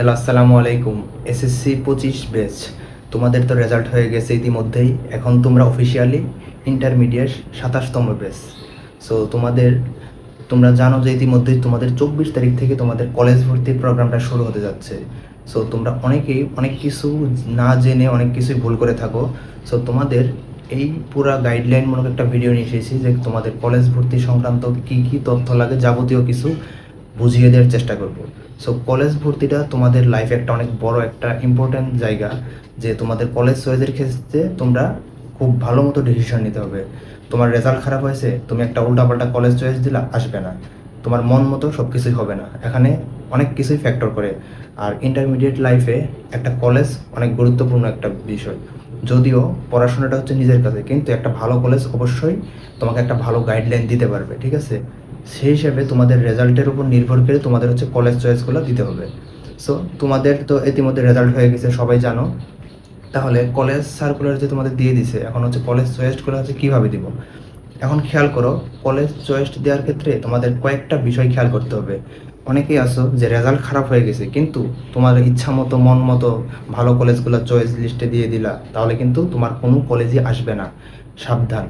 Hello, আসসালামু আলাইকুম। SSC পঁচিশ ব্যাচ তোমাদের তো রেজাল্ট হয়ে গেছে ইতিমধ্যেই। এখন তোমরা অফিসিয়ালি ইন্টারমিডিয়েট সাতাশতম ব্যাচ সো তোমাদের, তোমরা জানো যে ইতিমধ্যেই তোমাদের চব্বিশ তারিখ থেকে তোমাদের কলেজ ভর্তির প্রোগ্রামটা শুরু হতে যাচ্ছে। সো তোমরা অনেকেই অনেক কিছু না জেনে অনেক কিছুই ভুল করে থাকো। সো তোমাদের এই পুরা গাইডলাইনমূলক একটা ভিডিও নিয়ে এসেছি যে তোমাদের কলেজ ভর্তি সংক্রান্ত কি কি তথ্য লাগে যাবতীয় কিছু। বুঝিয়ে দেওয়ার চেষ্টা করব। সো কলেজ ভর্তিটা তোমাদের লাইফে একটা অনেক বড় একটা ইম্পর্ট্যান্ট জায়গা যে তোমাদের কলেজ চয়েসের ক্ষেত্রে তোমরা খুব ভালো মতো ডিসিশন নিতে হবে। তোমার রেজাল্ট খারাপ হয়েছে, তুমি একটা উল্টাপাল্টা কলেজ চয়েস দিলা আসবে না। তোমার মন মতো সব কিছুই হবে না। এখানে অনেক কিছুই ফ্যাক্টর করে। আর ইন্টারমিডিয়েট লাইফে একটা কলেজ অনেক গুরুত্বপূর্ণ একটা বিষয়। যদিও পড়াশোনাটা হচ্ছে নিজের কাছে, কিন্তু একটা ভালো কলেজ অবশ্যই তোমাকে একটা ভালো গাইডলাইন দিতে পারবে, ঠিক আছে? সেই হিসেবে তোমাদের রেজাল্টের উপর নির্ভর করে তোমাদের হচ্ছে কলেজ চয়েসগুলো দিতে হবে। সো তোমাদের তো ইতিমধ্যে রেজাল্ট হয়ে গেছে, সবাই জানো। তাহলে কলেজ সার্কুলার যে তোমাদের দিয়ে দিছে, এখন হচ্ছে কলেজ চয়েসগুলো হচ্ছে কীভাবে দিব? এখন খেয়াল করো কলেজ চয়েস দেওয়ার ক্ষেত্রে তোমাদের কয়েকটা বিষয় খেয়াল করতে হবে। অনেকেই আসো যে রেজাল্ট খারাপ হয়ে গেছে, কিন্তু তোমার ইচ্ছা মতো, মন মতো ভালো কলেজগুলো চয়েস লিস্টে দিয়ে দিলা, তাহলে কিন্তু তোমার কোনো কলেজই আসবে না। সাবধান।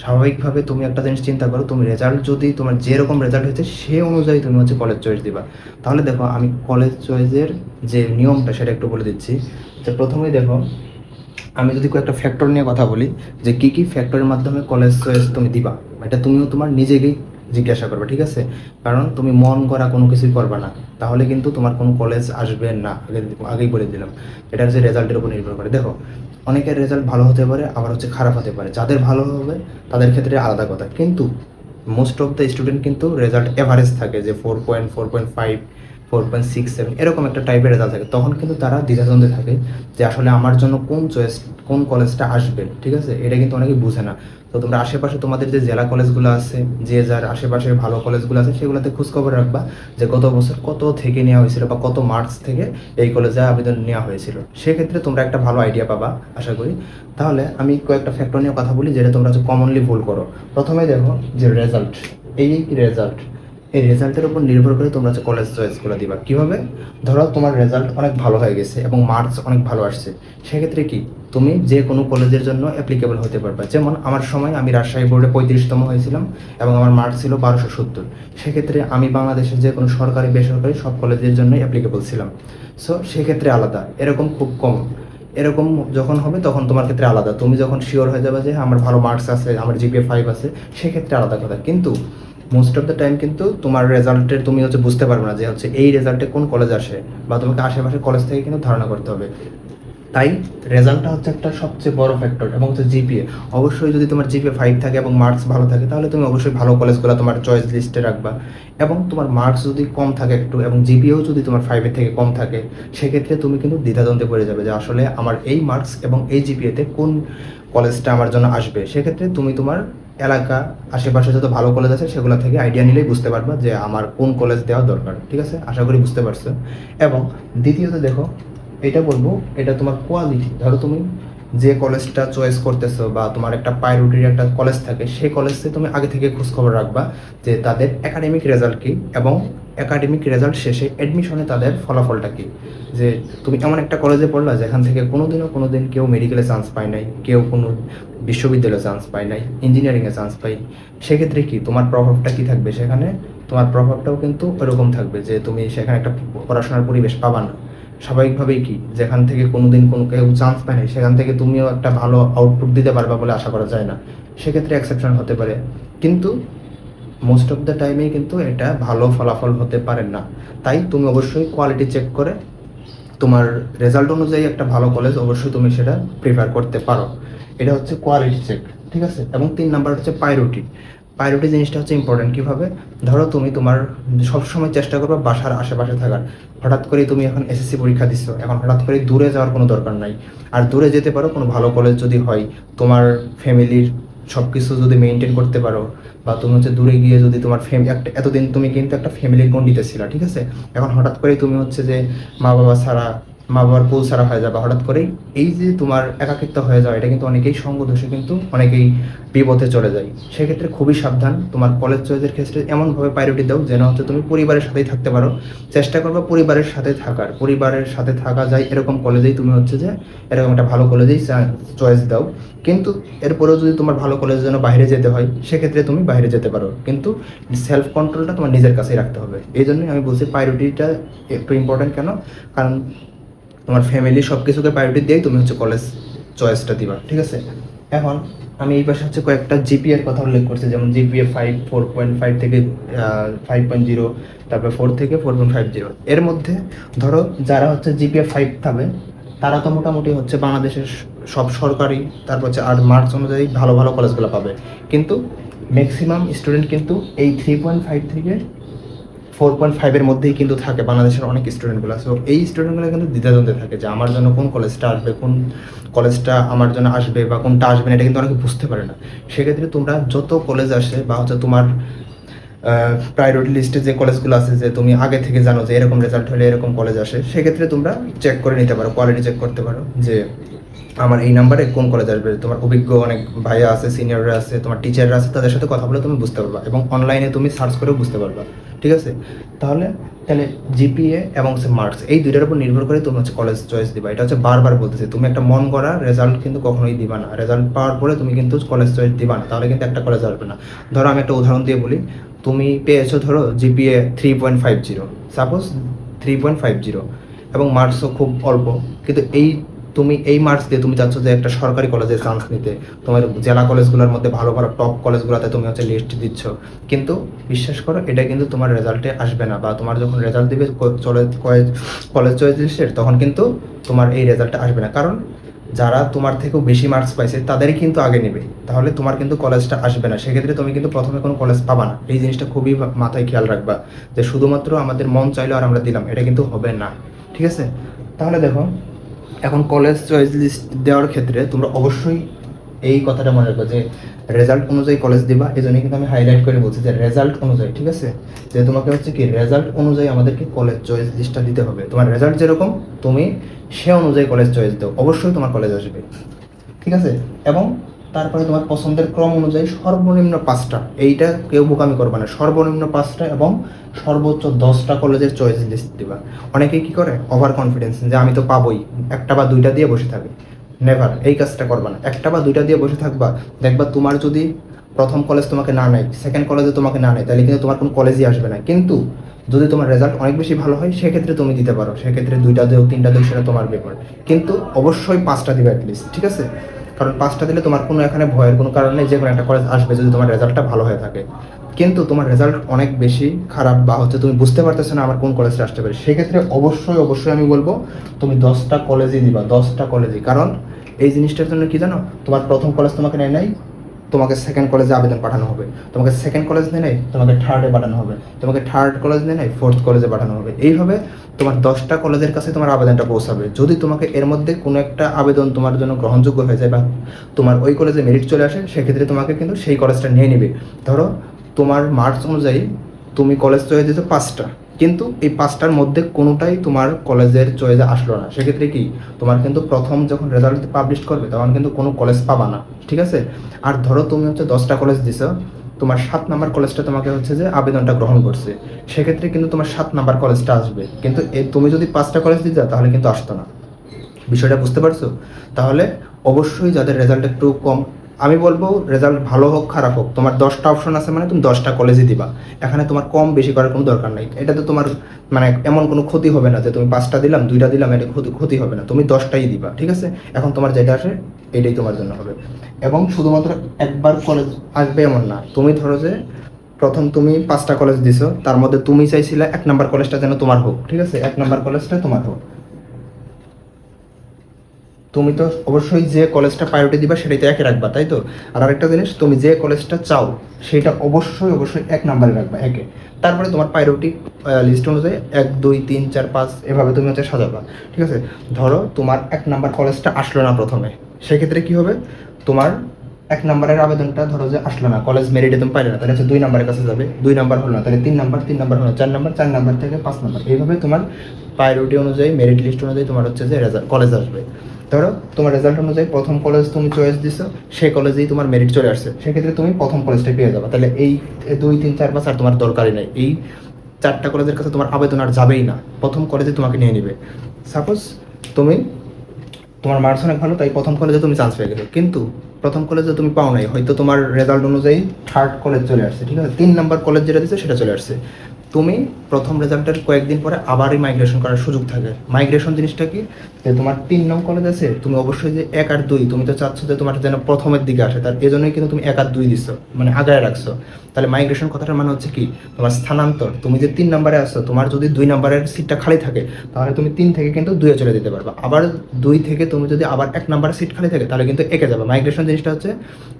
স্বাভাবিকভাবে তুমি একটা জিনিস চিন্তা করো, তুমি রেজাল্ট যদি তোমার যেরকম রেজাল্ট হয়েছে সে অনুযায়ী তুমি হচ্ছে কলেজ চয়েস দিবা। তাহলে দেখো, আমি কলেজ চয়েসের যে নিয়মটা সেটা একটু বলে দিচ্ছি। যে প্রথমেই দেখো, আমি যদি কয়েকটা ফ্যাক্টর নিয়ে কথা বলি, যে কি কি ফ্যাক্টরের মাধ্যমে কলেজ চয়েস তুমি দিবা, এটা তুমিও তোমার নিজেকেই জিজ্ঞাসা করবে, ঠিক আছে? কারণ তুমি মন করা কোনো কিছুই করবে না। তাহলে কিন্তু তোমার কোনো কলেজ আসবে না আগে আগেই বলে দিলাম। এটা হচ্ছে রেজাল্টের উপর নির্ভর করে। দেখো অনেকের রেজাল্ট ভালো হতে পারে, আবার হচ্ছে খারাপ হতে পারে। যাদের ভালো হবে, তাদের ক্ষেত্রে আলাদা কথা। কিন্তু মোস্ট অফ দ্য স্টুডেন্ট কিন্তু রেজাল্ট এভারেজ থাকে যে four point four point five four point six seven এরকম একটা টাইপের রেজাল্ট থাকে। তখন কিন্তু তারা দ্বিধাদ্বন্দ্বে থাকে যে আসলে আমার জন্য কোন চয়েস কোন কলেজটা আসবে, ঠিক আছে? এটা কিন্তু অনেকে বুঝে না। তো তোমরা আশেপাশে তোমাদের যে জেলা কলেজগুলো আছে, যে যার আশেপাশে ভালো কলেজগুলো আছে, সেগুলোতে খোঁজখবর রাখবা যে গত বছর কত থেকে নেওয়া হয়েছিল বা কত মার্কস থেকে এই কলেজে আবেদন নেওয়া হয়েছিল। সেক্ষেত্রে তোমরা একটা ভালো আইডিয়া পাবা, আশা করি। তাহলে আমি কয়েকটা ফ্যাক্টর নিয়ে কথা বলি, যেটা তোমরা হচ্ছে কমনলি ভুল করো। প্রথমে দেখো যে রেজাল্ট এই রেজাল্ট এই রেজাল্টের উপর নির্ভর করে তোমরা হচ্ছে কলেজ চয়েসগুলো দিবা। কীভাবে? ধরো তোমার রেজাল্ট অনেক ভালো হয়ে গেছে এবং মার্কস অনেক ভালো আসছে। সেক্ষেত্রে কি? তুমি যে কোনো কলেজের জন্য অ্যাপ্লিকেবল হতে পারবে। যেমন আমার সময় আমি রাজশাহী বোর্ডে পঁয়ত্রিশতম হয়েছিলাম এবং আমার মার্কস ছিল বারোশো সত্তর। সেক্ষেত্রে আমি বাংলাদেশের যে কোনো সরকারি, বেসরকারি সব কলেজের জন্যই অ্যাপ্লিকেবল ছিলাম। সো সেক্ষেত্রে আলাদা। এরকম খুব কম। এরকম যখন হবে তখন তোমার ক্ষেত্রে আলাদা। তুমি যখন শিওর হয়ে যাবে যে আমার ভালো মার্কস আছে, আমার জিপিএ ফাইভ আছে, সেক্ষেত্রে আলাদা কথা। কিন্তু মোস্ট অফ দ্য টাইম কিন্তু তোমার রেজাল্টের তুমি হচ্ছে বুঝতে পারবে না যে হচ্ছে এই রেজাল্টে কোন কলেজ আসে বা তোমাকে আশেপাশে কলেজ থেকে কিন্তু ধারণা করতে হবে। তাই রেজাল্টটা হচ্ছে একটা সবচেয়ে বড় ফ্যাক্টর এবং হচ্ছে জিপিএ অবশ্যই যদি তোমার জিপিএ ফাইভ থাকে এবং মার্কস ভালো থাকে, তাহলে তুমি অবশ্যই ভালো কলেজগুলো তোমার চয়েস লিস্টে রাখবা। এবং তোমার মার্কস যদি কম থাকে একটু এবং জিপিএও যদি তোমার ফাইভের থেকে কম থাকে, সেক্ষেত্রে তুমি কিন্তু দ্বিধাদ্বন্দ্বে পড়ে যাবে যে আসলে আমার এই মার্কস এবং এই জিপিএতে কোন কলেজটা আমার জন্য আসবে। সেক্ষেত্রে তুমি তোমার এলাকা, আশেপাশে যত ভালো কলেজ আছে সেগুলো থেকে আইডিয়া নিলেই বুঝতে পারবা যে আমার কোন কলেজ দেওয়া দরকার, ঠিক আছে? আশা করি বুঝতে পারছ। এবং দ্বিতীয়ত দেখো, এটা বলব, এটা তোমার কোয়ালিটি ধরো তুমি যে কলেজটা চয়েস করতেছো বা তোমার একটা প্রায়োরিটির একটা কলেজ থাকে, সেই কলেজে তুমি আগে থেকে খোঁজখবর রাখবা যে তাদের একাডেমিক রেজাল্ট কী এবং একাডেমিক রেজাল্ট শেষে অ্যাডমিশনে তাদের ফলাফলটা কী। যে তুমি এমন একটা কলেজে পড়লা যেখান থেকে কোনোদিনও কোনো দিন কেউ মেডিকেলে চান্স পায় নাই, কেউ কোনো বিশ্ববিদ্যালয়ে চান্স পায় নাই ইঞ্জিনিয়ারিংয়ে চান্স পাই সেক্ষেত্রে কি তোমার প্রভাবটা কি থাকবে? সেখানে তোমার প্রভাবটাও কিন্তু ওরকম থাকবে যে তুমি সেখানে একটা পড়াশোনার পরিবেশ পাবা না। স্বাভাবিকভাবেই কি? যেখান থেকে কোনোদিন কোনো কেউ চান্স পায় সেখান থেকে তুমিও একটা ভালো আউটপুট দিতে পারবা বলে আশা করা যায় না। সেক্ষেত্রে এক্সেপশন হতে পারে। কিন্তু মোস্ট অফ দ্য টাইমেই কিন্তু এটা ভালো ফলাফল হতে পারে না। তাই তুমি অবশ্যই কোয়ালিটি চেক করে তোমার রেজাল্ট অনুযায়ী একটা ভালো কলেজ অবশ্যই তুমি সেটা প্রিফার করতে পারো। এটা হচ্ছে কোয়ালিটি চেক ঠিক আছে? এবং তিন নাম্বার হচ্ছে পাইরোটি পাইরোটি জিনিসটা হচ্ছে ইম্পর্টেন্ট কীভাবে? ধরো তুমি তোমার সবসময় চেষ্টা করবে বাসার আশেপাশে থাকার। হঠাৎ করে তুমি এখন এসএসসি পরীক্ষা দিচ্ছ এখন হঠাৎ করে দূরে যাওয়ার কোনো দরকার নাই। আর দূরে যেতে পারো, কোনো ভালো কলেজ যদি হয়, তোমার ফ্যামিলির সব কিছু যদি মেনটেন করতে পারো, বা তুমি হচ্ছে দূরে গিয়ে যদি তোমার ফ্যামিলি একটা, এতদিন তুমি কিন্তু একটা ফ্যামিলির গণ্ডিতে ছিল, ঠিক আছে? এখন হঠাৎ করে তুমি হচ্ছে যে মা বাবা ছাড়া মা বাবার কুল ছাড়া হয়ে যাবে হঠাৎ করেই। এই যে তোমার একাকিত্ব হয়ে যাওয়া, এটা কিন্তু অনেকেই সঙ্গ দোষে কিন্তু অনেকেই বিপথে চলে যায়। সেক্ষেত্রে খুবই সাবধান। তোমার কলেজ চয়েসের ক্ষেত্রে এমনভাবে প্রায়োরিটি দাও যেন হচ্ছে তুমি পরিবারের সাথেই থাকতে পারো। চেষ্টা করবে পরিবারের সাথে থাকার। পরিবারের সাথে থাকা যায় এরকম কলেজেই তুমি হচ্ছে যে এরকম একটা ভালো কলেজেই চয়েস দাও। কিন্তু এরপরেও যদি তোমার ভালো কলেজের জন্য বাইরে যেতে হয়, সেক্ষেত্রে তুমি বাইরে যেতে পারো। কিন্তু সেলফ কন্ট্রোলটা তোমার নিজের কাছেই রাখতে হবে। এই জন্যই আমি বলছি প্রায়োরিটিটা একটু ইম্পর্টেন্ট কেন? কারণ তোমার ফ্যামিলি সব কিছুকে প্রায়োরিটি দিয়েই তুমি হচ্ছে কলেজ চয়েসটা দিবা, ঠিক আছে? এখন আমি এই পাশে হচ্ছে কয়েকটা জিপিএর কথা উল্লেখ করছি, যেমন GPA five four point five থেকে ফাইভ পয়েন্ট জিরো তারপরে ফোর থেকে ফোর পয়েন্ট ফাইভ জিরো এর মধ্যে ধরো যারা হচ্ছে জিপিএ ফাইভ পাবে তারা তো মোটামুটি হচ্ছে বাংলাদেশের সব সরকারি, তারপর হচ্ছে আর মার্কস অনুযায়ী ভালো ভালো কলেজগুলো পাবে। কিন্তু ম্যাক্সিমাম স্টুডেন্ট কিন্তু এই থ্রি পয়েন্ট ফাইভ থেকে ফোর পয়েন্ট ফাইভের মধ্যেই কিন্তু থাকে বাংলাদেশের অনেক স্টুডেন্টগুলো সো এই স্টুডেন্টগুলো কিন্তু দ্বিধাদ্বন্দ্বে থাকে যে আমার জন্য কোন কলেজটা আসবে, কোন কলেজটা আমার জন্য আসবে বা কোনটা আসবে না, এটা কিন্তু অনেকে বুঝতে পারে না। সেক্ষেত্রে তোমরা যত কলেজ আসে বা হচ্ছে তোমার প্রায়োরিটি লিস্টে যে কলেজগুলো আছে যে তুমি আগে থেকে জানো যে এরকম রেজাল্ট হলে এরকম কলেজ আসে, সেক্ষেত্রে তোমরা চেক করে নিতে পারো কোয়ালিটি চেক করতে পারো যে আমার এই নাম্বারে কোন কলেজ আসবে? তোমার অভিজ্ঞ অনেক ভাইয়া আছে সিনিয়ররা আছে, তোমার টিচাররা আছে, তাদের সাথে কথা বলে তুমি বুঝতে পারবা এবং অনলাইনে তুমি সার্চ করেও বুঝতে পারবা, ঠিক আছে? তাহলে তাহলে জিপিএ এবং হচ্ছে মার্কস এই দুইটার উপর নির্ভর করে তুমি হচ্ছে কলেজ চয়েস দিবা। এটা হচ্ছে বারবার বলতেছি, তুমি একটা মন করা রেজাল্ট কিন্তু কখনোই দিবা না। রেজাল্ট পাওয়ার পরে তুমি কিন্তু কলেজ চয়েস দিবা না, তাহলে কিন্তু একটা কলেজ আসবে না। ধরো আমি একটা উদাহরণ দিয়ে বলি, তুমি পেয়েছ ধরো GPA three point five zero suppose three point five zero এবং মার্কসও খুব অল্প, কিন্তু এই তুমি এই মার্কস দিয়ে তুমি চাচ্ছ যে একটা সরকারি কলেজে চান্স নিতে। তোমার জেলা কলেজগুলোর মধ্যে ভালো ভালো টপ কলেজগুলোতে তুমি হচ্ছে লিস্ট দিচ্ছ। কিন্তু বিশ্বাস করো, এটা কিন্তু তোমার রেজাল্টে আসবে না বা তোমার যখন রেজাল্ট দিবে ক- চলে কলেজ চয়েস লিস্টের তখন কিন্তু তোমার এই রেজাল্টটা আসবে না। কারণ যারা তোমার থেকেও বেশি মার্কস পাইছে, তাদেরই কিন্তু আগে নেবে। তাহলে তোমার কিন্তু কলেজটা আসবে না। সেক্ষেত্রে তুমি কিন্তু প্রথমে কোনো কলেজ পাবা না। এই জিনিসটা খুবই মাথায় খেয়াল রাখবা যে শুধুমাত্র আমাদের মন চাইলো আর আমরা দিলাম, এটা কিন্তু হবে না। ঠিক আছে? তাহলে দেখো এখন কলেজ চয়েস লিস্ট দেওয়ার ক্ষেত্রে তোমরা অবশ্যই এই কথাটা মনে রাখো যে রেজাল্ট অনুযায়ী কলেজ দিবা এই জন্য কিন্তু আমি হাইলাইট করে বলছি যে রেজাল্ট অনুযায়ী, ঠিক আছে? যে তোমাকে হচ্ছে কি রেজাল্ট অনুযায়ী আমাদেরকে কলেজ চয়েস লিস্টটা দিতে হবে। তোমার রেজাল্ট যেরকম, তুমি সে অনুযায়ী কলেজ চয়েস দাও। অবশ্যই তোমার কলেজ আসবে। ঠিক আছে? এবং তারপরে তোমার পছন্দের ক্রম অনুযায়ী সর্বনিম্ন পাঁচটা। এইটা কেউ বোকামি করবে না। সর্বনিম্ন পাঁচটা এবং সর্বোচ্চ দশটা কলেজের চয়েস লিস্ট দিবা। অনেকেই কি করে? ওভার কনফিডেন্স যে আমি তো পাবোই। একটা বা দুইটা দিয়ে বসে থাকে নেভার এই কাজটা করবা না। একটা বা দুইটা দিয়ে বসে থাকবা, দেখবা তোমার যদি প্রথম কলেজ তোমাকে না নেয় সেকেন্ড কলেজে তোমাকে না নেয়, তাহলে কিন্তু তোমার কোনো কলেজই আসবে না। কিন্তু যদি তোমার রেজাল্ট অনেক বেশি ভালো হয়, সেক্ষেত্রে তুমি দিতে পারো। সেক্ষেত্রে দুইটা দেও, তিনটা দেও, সেটা তোমার ব্যাপার কিন্তু অবশ্যই পাঁচটা দিবে অ্যাটলিস্ট ঠিক আছে? কারণ পাঁচটা দিলে তোমার কোনো এখানে ভয়ের কোনো কারণে যে কোনো একটা কলেজ আসবে যদি তোমার রেজাল্টটা ভালো হয়ে থাকে। কিন্তু তোমার রেজাল্ট অনেক বেশি খারাপ বা হচ্ছে তুমি বুঝতে পারতেছো না আমার কোন কলেজে আসতে পারে। সেক্ষেত্রে অবশ্যই অবশ্যই আমি বলব, তুমি দশটা কলেজই দিবা, দশটা কলেজই কারণ এই জিনিসটার জন্য কি জানো? তোমার প্রথম কলেজ তোমাকে নেয় নাই তোমাকে সেকেন্ড কলেজে আবেদন পাঠানো হবে। তোমাকে সেকেন্ড কলেজ নিয়ে নেয় তোমাকে থার্ডে পাঠানো হবে। তোমাকে থার্ড কলেজ নেয় ফোর্থ কলেজে পাঠানো হবে। এইভাবে তোমার দশটা কলেজের কাছে তোমার আবেদনটা পৌঁছাবে। যদি তোমাকে এর মধ্যে কোনো একটা আবেদন তোমার জন্য গ্রহণযোগ্য হয়ে যায় বা তোমার ওই কলেজে মেরিট চলে আসে, সেক্ষেত্রে তোমাকে কিন্তু সেই কলেজটা নিয়ে নিবে। ধরো তোমার মার্কস অনুযায়ী তুমি কলেজ চয়েস দিতে পাঁচটা। কিন্তু এই পাঁচটার মধ্যে কোনোটাই তোমার কলেজের চয়েসে আসলো না। সেক্ষেত্রে কি? তোমার কিন্তু প্রথম যখন রেজাল্ট পাবলিশ করবে, তখন কিন্তু কোনো কলেজ পাবা না, ঠিক আছে? আর ধরো তুমি হচ্ছে দশটা কলেজ দিছো, তোমার সাত নাম্বার কলেজটা তোমাকে হচ্ছে যে আবেদনটা গ্রহণ করছে। সেক্ষেত্রে কিন্তু তোমার সাত নাম্বার কলেজটা আসবে। কিন্তু তুমি যদি পাঁচটা কলেজ দিতে তাহলে কিন্তু আসতো না। বিষয়টা বুঝতে পারছ? তাহলে অবশ্যই যাদের রেজাল্ট একটু কম আমি বলব রেজাল্ট ভালো হোক, খারাপ হোক, তোমার দশটা অপশন আছে মানে তুমি দশটা কলেজই দিবা। এখানে তোমার কম বেশি করার কোনো দরকার নাই। এটা তো তোমার মানে এমন কোনো ক্ষতি হবে না যে তুমি পাঁচটা দিলাম, দুইটা দিলাম, এটা ক্ষতি ক্ষতি হবে না। তুমি দশটাই দিবা, ঠিক আছে? এখন তোমার যেটা আসে এটাই তোমার জন্য হবে। এবং শুধুমাত্র একবার কলেজ আসবে এমন না, তুমি ধরো যে প্রথম তুমি পাঁচটা কলেজ দিছো, তার মধ্যে তুমি চাইছিলে এক নাম্বার কলেজটা যেন তোমার হোক, ঠিক আছে? এক নাম্বার কলেজটা তোমার হোক। তুমি তো অবশ্যই যে কলেজটা প্রায়োরিটি দিবা সেটাই তো একে রাখবা, তাই তো? আর আরেকটা জিনিস, তুমি যে কলেজটা চাও, সেটা অবশ্যই অবশ্যই এক নাম্বারে রাখবা, একে। তারপরে তোমার প্রায়োরিটি লিস্ট অনুযায়ী এক, দুই, তিন, চার, পাঁচ, এভাবে তুমি হচ্ছে সাজাবা, ঠিক আছে? ধরো, তোমার এক নাম্বার কলেজটা আসলো না প্রথমে, সেক্ষেত্রে কি হবে? তোমার এক নম্বরের আবেদনটা ধরো যে আসলো না কলেজ মেরিটে তুমি পাইলে না, তাহলে দুই নম্বরের কাছে যাবে, দুই নাম্বার হলো না, তাহলে তিন নাম্বার তিন নাম্বার হলো চার নাম্বার চার নাম্বার থেকে পাঁচ নাম্বার এইভাবে তোমার প্রায়োরিটি অনুযায়ী মেরিট লিস্ট অনুযায়ী তোমার হচ্ছে যে কলেজ আসবে। ধরো, তোমার রেজাল্ট অনুযায়ী প্রথম কলেজ তুমি চয়েস দিছো, সেই কলেজেই তোমার মেরিট চলে আসছে। সেক্ষেত্রে তুমি প্রথম কলেজটা পেয়ে যাবে। তাহলে এই দুই, তিন, চার পাঁচ আর তোমার দরকারই নাই। এই চারটা কলেজের কাছে তোমার আবেদন আর যাবেই না। প্রথম কলেজে তোমাকে নিয়ে নিবে। সাপোজ তুমি, তোমার মার্কস অনেক ভালো, তাই প্রথম কলেজে তুমি চান্স পেয়ে গেছো কিন্তু প্রথম কলেজে তুমি পাও নাই। হয়তো তোমার রেজাল্ট অনুযায়ী থার্ড কলেজ চলে আসছে, ঠিক আছে? তিন নাম্বার কলেজ যেটা দিচ্ছে সেটা চলে আসছে। তুমি প্রথম রেজাল্টের কয়েকদিন পরে আবারই মাইগ্রেশন করার সুযোগ থাকে। মাইগ্রেশন জিনিসটা কি? তোমার তিন নং কলেজ আছে, তুমি অবশ্যই যে এক আর দুই, তুমি তো চাচ্ছ যে তোমার যেন প্রথমের দিকে আসে, তার এজন্যই কিন্তু তুমি এক আর দুই দিচ্ছ মানে আগায় রাখছো। তাহলে মাইগ্রেশন কথাটার মানে হচ্ছে কি? তোমার স্থানান্তর, তুমি যে তিন নম্বরে আসছো তোমার যদি দুই নম্বরের সিটটা খালি থাকে, তাহলে তুমি তিন থেকে কিন্তু দুইয়ে চলে যেতে পারবে। আবার দুই থেকে তুমি যদি আবার এক নম্বরের সিট খালি থাকে, তাহলে কিন্তু একে যাবে। মাইগ্রেশন জিনিসটা হচ্ছে,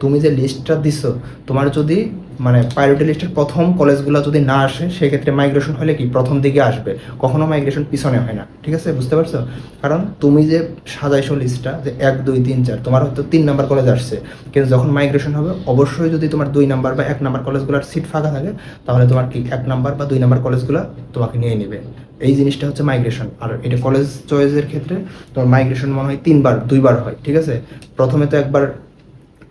তুমি যে লিস্টটা দিছো, তোমার যদি মানে প্রায়োরিটি লিস্টের প্রথম কলেজগুলো যদি না আসে, সেক্ষেত্রে মাইগ্রেশন হলে কি প্রথম দিকে আসবে? কখনো মাইগ্রেশন পিছনে হয় না, ঠিক আছে? বুঝতে পারছ? কারণ তুমি যে সাজাইছো লিস্টটা যে এক, দুই, তিন, চার, তোমার হয়তো তিন নাম্বার কলেজ আসছে, কিন্তু যখন মাইগ্রেশন হবে, অবশ্যই যদি তোমার দুই নাম্বার বা এক নাম্বার কলেজগুলোর সিট ফাঁকা থাকে, তাহলে তোমার কি এক নাম্বার বা দুই নাম্বার কলেজগুলো তোমাকে নিয়ে নেবে। এই জিনিসটা হচ্ছে মাইগ্রেশন আর এটা কলেজ চয়েসের ক্ষেত্রে তোমার মাইগ্রেশন মনে হয় তিনবার, দুইবার হয়, ঠিক আছে? প্রথমে তো একবার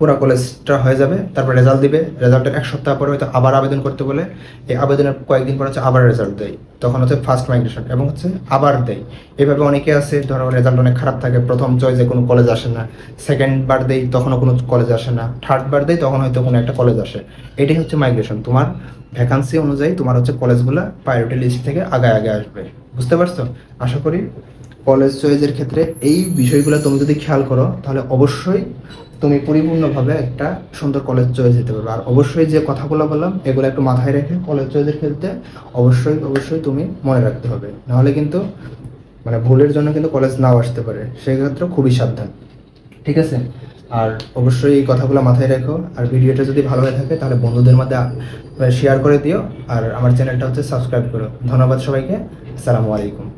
পুরো কলেজটা হয়ে যাবে, তারপর রেজাল্ট দিবে। রেজাল্টের এক সপ্তাহ পরে হয়তো আবার আবেদন করতে বলে। এই আবেদনের কয়েকদিন পর হচ্ছে আবার রেজাল্ট দেয়। তখন হচ্ছে ফার্স্ট মাইগ্রেশন এবং হচ্ছে আবার দেয়। এভাবে অনেকে আছে, ধরো রেজাল্ট অনেক খারাপ থাকে, প্রথম চয়েসে কোনো কলেজ আসে না। সেকেন্ড বার দেয়, তখনও কোনো কলেজ আসে না। থার্ড বার দেই তখন হয়তো কোনো একটা কলেজ আসে। এটাই হচ্ছে মাইগ্রেশন তোমার ভ্যাকান্সি অনুযায়ী তোমার হচ্ছে কলেজগুলো প্রায়োরিটি লিস্ট থেকে আগে আগে আসবে। বুঝতে পারছ? আশা করি কলেজ চয়েসের ক্ষেত্রে এই বিষয়গুলো তুমি যদি খেয়াল করো, তাহলে অবশ্যই তুমি পরিপূর্ণভাবে একটা সুন্দর কলেজ চয়েস দিতে পারবে। আর অবশ্যই যে কথাগুলো বললাম, এগুলো একটু মাথায় রেখে কলেজ চয়েসের ক্ষেত্রে অবশ্যই অবশ্যই তুমি মনে রাখতে হবে। নাহলে কিন্তু মানে ভুলের জন্য কিন্তু কলেজ নাও আসতে পারে। সেক্ষেত্রে খুবই সাবধান। ঠিক আছে? আর অবশ্যই এই কথাগুলো মাথায় রেখো। আর ভিডিওটা যদি ভালো হয়ে থাকে, তাহলে বন্ধুদের মধ্যে শেয়ার করে দিও। আর আমার চ্যানেলটা হচ্ছে সাবস্ক্রাইব করো। ধন্যবাদ সবাইকে। আসসালামু আলাইকুম।